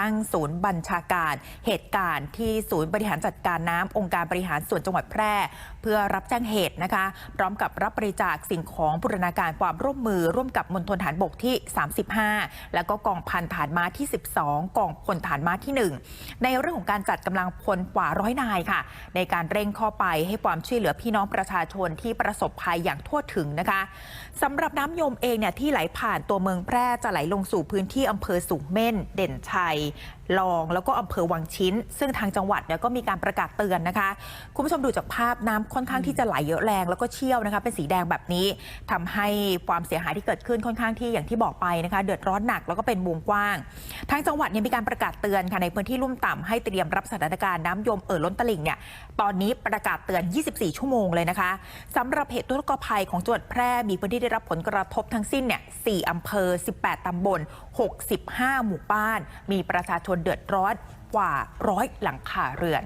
ตั้งศูนย์บัญชาการเหตุการณ์ที่ศูนย์บริหารจัดการน้ำองค์การบริหารส่วนจังหวัดแพร่ เพื่อรับแจ้งเหตุนะคะ พร้อมกับรับบริจาคสิ่งของบูรณาการความร่วมมือ ร่วมกับมณฑลฐานบกที่ 35 แล้วก็กองพันฐานม้าที่ 12 กองพลฐานม้าที่ 1 ในเรื่องของการจัดกำลังพลกว่าร้อยนายค่ะ ในการเร่งเข้าไปให้ความช่วยเหลือพี่น้องประชาชนที่ประสบภัยอย่างทั่วถึงนะคะสำหรับน้ำยมเองเนี่ยที่ไหลผ่านตัวเมืองแพร่จะไหลลงสู่พื้นที่อำเภอสูงเม่น เด่นชัยลอง แล้วก็อำเภอวังชิ้น ซึ่งทางจังหวัดเนี่ยก็มีการประกาศเตือนนะคะ คุณผู้ชมดูจากภาพน้ำค่อนข้างที่จะไหลเยอะแรง แล้วก็เชี่ยวนะคะ เป็นสีแดงแบบนี้ทำให้ความเสียหายที่เกิดขึ้นค่อนข้างที่อย่างที่บอกไปนะคะ เดือดร้อนหนักแล้วก็เป็นวงกว้าง ทางจังหวัดเนี่ยมีการประกาศเตือนค่ะในพื้นที่ลุ่มต่ำให้เตรียมรับสถานการณ์น้ำยมเอ่อล้นตลิ่งเนี่ยตอนนี้ประกาศเตือน 24 ชั่วโมงเลยนะคะสำหรับเหตุทุรกภัยของจังหวัดแพร่มีพื้นที่ได้รับผลกระทบทั้งสิ้นเนี่ย4อำเภอ 18 ตำบล 65 หมู่บ้าน มีประชาชนเดือดร้อนกว่าร้อยหลังคาเรือน